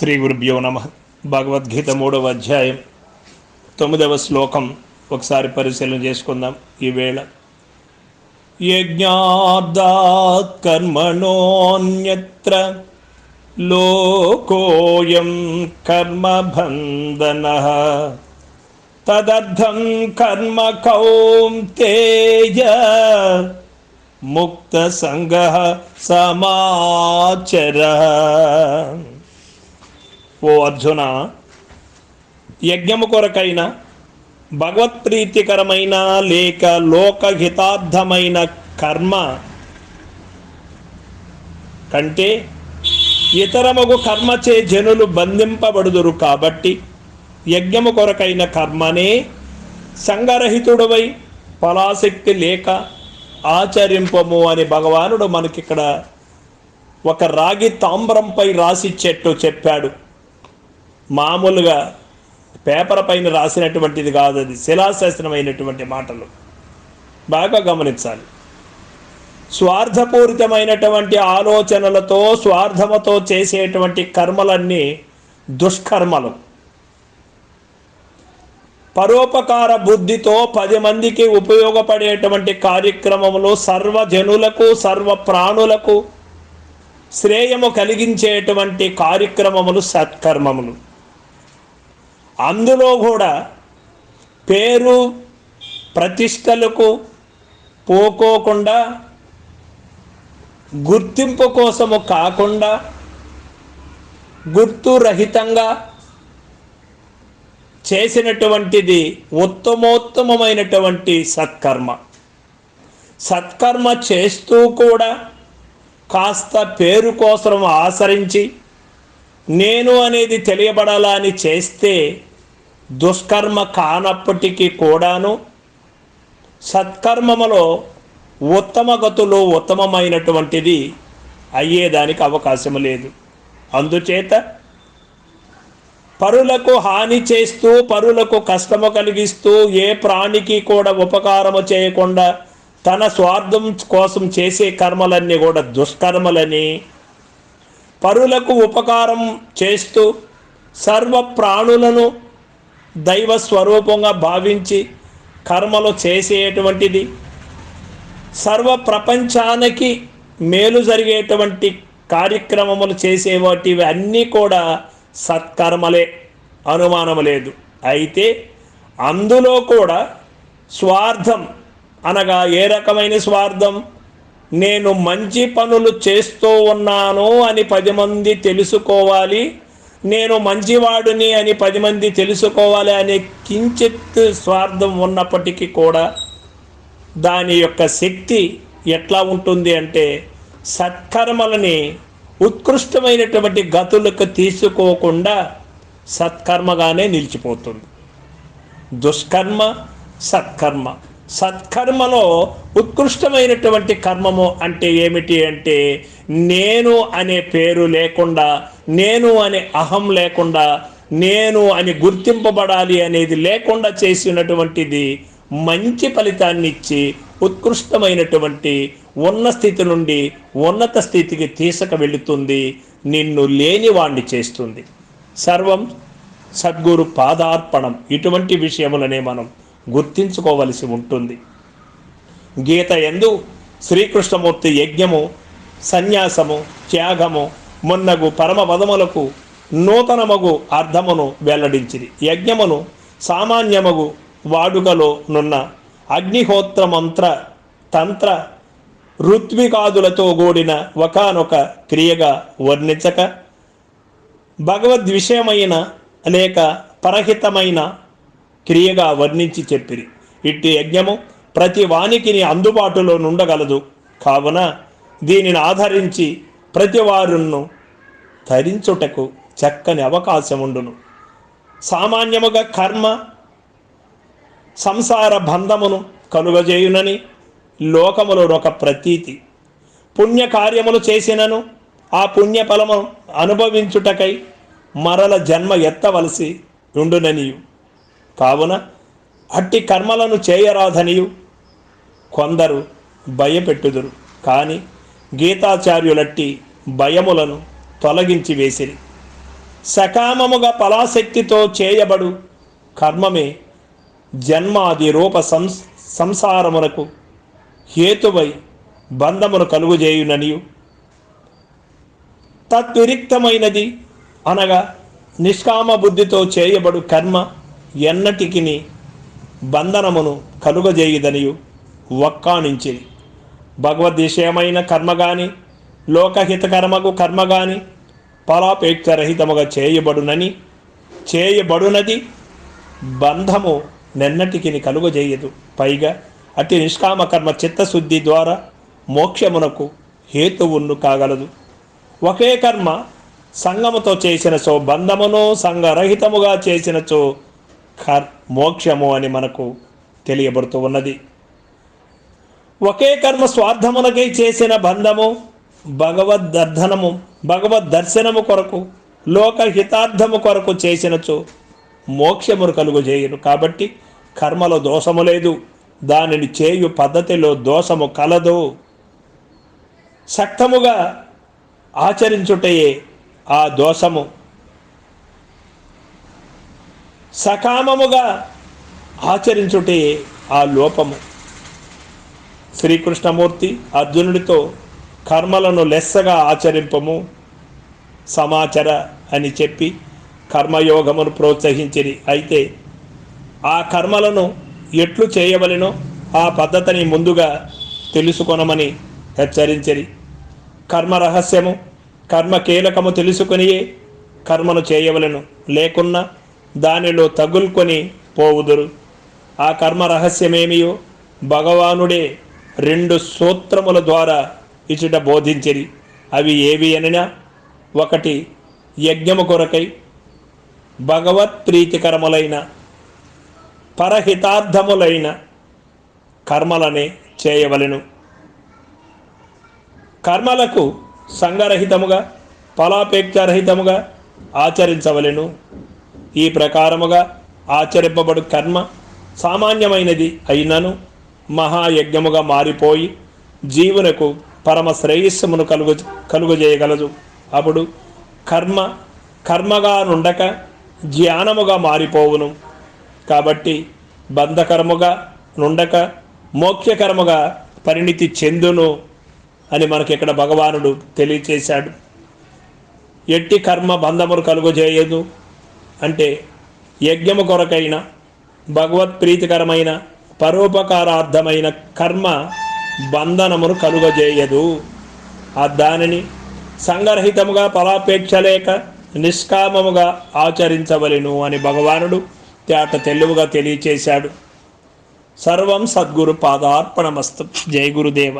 శ్రీ గురుభ్యో నమ. భగవద్గీత మూడవ అధ్యాయం. తొమ్మిదవ శ్లోకం. ఒకసారి పరిశీలన చేసుకుందాం. ఈవేళ యజ్ఞార్థాత్ కర్మణోన్యత్ర లోకోయం కర్మబంధన. తదర్థం కర్మ కౌంతేయ ముక్త సంగ సమాచర. ఓ అర్జున యజ్ఞము కొరకైన భగవత్ప్రీతికరమైన లేక లోకహితార్థమైన కర్మ కంటే ఇతరమగు కర్మచే జనులు బంధింపబడుదురు కాబట్టి యజ్ఞము కొరకైన కర్మనే సంగరహితుడవై ఫలాశక్తి లేక ఆచరింపము అని భగవానుడు మనకిక్కడ ఒక రాగి తాంబరంపై రాసిచ్చేట్టు చెప్పాడు. మామూలుగా పేపర్ పైన రాసినటువంటిది కాదు అది శిలాశాసనమైనటువంటి మాటలు. బాగా గమనించాలి. స్వార్థపూరితమైనటువంటి ఆలోచనలతో స్వార్థముతో చేసేటువంటి కర్మలన్నీ దుష్కర్మలు. పరోపకార బుద్ధితో పది మందికి ఉపయోగపడేటువంటి కార్యక్రమములు సర్వజనులకు సర్వ ప్రాణులకు శ్రేయము కలిగించేటువంటి కార్యక్రమములు సత్కర్మములు. అందులో కూడా పేరు ప్రతిష్టలకు పోకోకుండా గుర్తింపు కోసము కాకుండా గుర్తు రహితంగా చేసినటువంటిది ఉత్తమోత్తమమైనటువంటి సత్కర్మ. సత్కర్మ చేస్తూ కూడా కాస్త పేరు కోసం ఆసరించి నేను అనేది తెలియబడాలా అని చేస్తే దుష్కర్మ కానప్పటికీ కూడాను సత్కర్మములో ఉత్తమ గతులు ఉత్తమమైనటువంటిది అయ్యేదానికి అవకాశం లేదు. అందుచేత పరులకు హాని చేస్తూ పరులకు కష్టము కలిగిస్తూ ఏ ప్రాణికి కూడా ఉపకారము చేయకుండా తన స్వార్థం కోసం చేసే కర్మలన్నీ కూడా దుష్కర్మలని పరులకు ఉపకారం చేస్తూ సర్వ ప్రాణులను దైవ స్వరూపంగా భావించి కర్మలు చేసేటువంటిది. సర్వ ప్రపంచానికి మేలు జరిగేటువంటి కార్యక్రమములు చేసేవాటివి అన్నీ కూడా సత్కర్మలే అనుమానము లేదు. అయితే అందులో కూడా స్వార్థం అనగా ఏ రకమైన స్వార్థం? నేను మంచి పనులు చేస్తూ ఉన్నాను అని పది మంది తెలుసుకోవాలి. నేను మంచివాడిని అని పది మంది తెలుసుకోవాలి అనే కించిత్ స్వార్థం ఉన్నప్పటికీ కూడా దాని యొక్క శక్తి ఎట్లా ఉంటుంది అంటే సత్కర్మలని ఉత్కృష్టమైనటువంటి గతులకు తీసుకోకుండా సత్కర్మగానే నిలిచిపోతుంది. దుష్కర్మ సత్కర్మ. సత్కర్మలో ఉత్కృష్టమైనటువంటి కర్మము అంటే ఏమిటి అంటే నేను అనే పేరు లేకుండా నేను అనే అహం లేకుండా నేను అని గుర్తింపబడాలి అనేది లేకుండా చేసినటువంటిది మంచి ఫలితాన్ని ఇచ్చి ఉత్కృష్టమైనటువంటి ఉన్న స్థితి నుండి ఉన్నత స్థితికి తీసుక వెళుతుంది నిన్ను లేనివాణ్ణి చేస్తుంది. సర్వం సద్గురు పాదార్పణం. ఇటువంటి విషయములనే మనం గుర్తించుకోవలసి ఉంటుంది. గీత ఎందు శ్రీకృష్ణమూర్తి యజ్ఞము సన్యాసము త్యాగము మొన్నగు పరమపదములకు నూతనమగు అర్థమును వెల్లడించింది యజ్ఞమును సామాన్యమగు వాడుకలో నున్న అగ్నిహోత్ర మంత్ర తంత్ర ఋత్వికాదులతో కూడిన ఒకనొక క్రియగా వర్ణించక భగవద్విషయమైన లేక పరహితమైన క్రియగా వర్ణించి చెప్పిరి. ఇట్టి యజ్ఞము ప్రతి వానికిని అందుబాటులో నుండగలదు. కావున దీనిని ఆధరించి ప్రతి వారును ధరించుటకు చక్కని అవకాశం ఉండును సామాన్యముగా కర్మ సంసార బంధమును కలుగజేయునని లోకములో ఒక ప్రతీతి. పుణ్యకార్యములు చేసినను ఆ పుణ్యఫలము అనుభవించుటకై మరల జన్మ ఎత్తవలసి ఉండుననియు. కావున అట్టి కర్మలను చేయరాధనియు కొందరు భయపెట్టుదురు. కానీ గీతాచార్యులట్టి భయములను తొలగించి వేసిరి. సకామముగా పలాశక్తితో చేయబడు కర్మమే జన్మాది రూప సంస్ సంసారమునకు హేతువై బంధమును కలుగుజేయుననియు. తద్విరిక్తమైనది అనగా నిష్కామ బుద్ధితో చేయబడు కర్మ ఎన్నటికిని బంధనమును కలుగజేయుదనియు వక్కాణించింది భగవద్విషయమైన కర్మ కానీ లోకహితకర్మకు కర్మ గాని ఫలాపేక్షరహితముగా చేయబడునని చేయబడునది బంధము నిన్నటికిని కలుగజేయదు. పైగా అతి నిష్కామ కర్మ చిత్తశుద్ధి ద్వారా మోక్షమునకు హేతువును కాగలదు. ఒకే కర్మ సంగముతో చేసినచో బంధమును సంగరహితముగా చేసినచో కర్ మోక్షము అని మనకు తెలియబడుతూ ఉన్నది. ఒకే కర్మ స్వార్థమునకై చేసిన బంధము భగవద్ దర్శనము భగవద్ దర్శనము కొరకు లోక హితార్థము కొరకు చేసినచో మోక్షమును కలుగుజేయును. కాబట్టి కర్మలో దోషము లేదు. దానిని చేయు పద్ధతిలో దోషము కలదు. సక్తముగా ఆచరించుటయే ఆ దోషము. సకామముగా ఆచరించుటయే ఆ లోపము. శ్రీకృష్ణమూర్తి అర్జునుడితో కర్మలను లెస్సగా ఆచరింపము సమాచర అని చెప్పి కర్మయోగమును ప్రోత్సహించిరి. అయితే ఆ కర్మలను ఎట్లు చేయవలెనో ఆ పద్ధతిని ముందుగా తెలుసుకొనమని హెచ్చరించిరి. కర్మ రహస్యము కర్మ కీలకము తెలుసుకునియే కర్మను చేయవలెను. లేకున్నా దానిలో తగులుకొని పోవుదురు. ఆ కర్మ రహస్యమేమియో భగవానుడే రెండు సూత్రముల ద్వారా ఇచుట బోధించిరి. అవి ఏవి అనినా ఒకటి యజ్ఞము కొరకై భగవత్ ప్రీతికరములైన పరహితార్థములైన కర్మలనే చేయవలెను. కర్మలకు సంగరహితముగా ఫలాపేక్షరహితముగా ఆచరించవలెను. ఈ ప్రకారముగా ఆచరింపబడు కర్మ సామాన్యమైనది అయినను మహాయజ్ఞముగా మారిపోయి జీవునకు పరమ శ్రేయస్సుమును కలుగు కలుగజేయగలదు. అప్పుడు కర్మ కర్మగా నుండక జ్ఞానముగా మారిపోవును. కాబట్టి బంధకర్మగా నుండక మోక్షకర్మగా పరిణితి చెందును అని మనకి ఇక్కడ భగవానుడు తెలియచేశాడు. ఎట్టి కర్మ బంధమును కలుగజేయదు అంటే యజ్ఞము కొరకైన భగవత్ ప్రీతికరమైన పరోపకారార్థమైన కర్మ బంధనమును కలుగజేయదు. ఆ దానిని సంగరహితముగా ఫలాపేక్ష లేక నిష్కామముగా ఆచరించవలెను అని భగవానుడు తేట తెలుగుగా తెలియచేశాడు. సర్వం సద్గురు పాదార్పణమస్తు. జై గురుదేవ.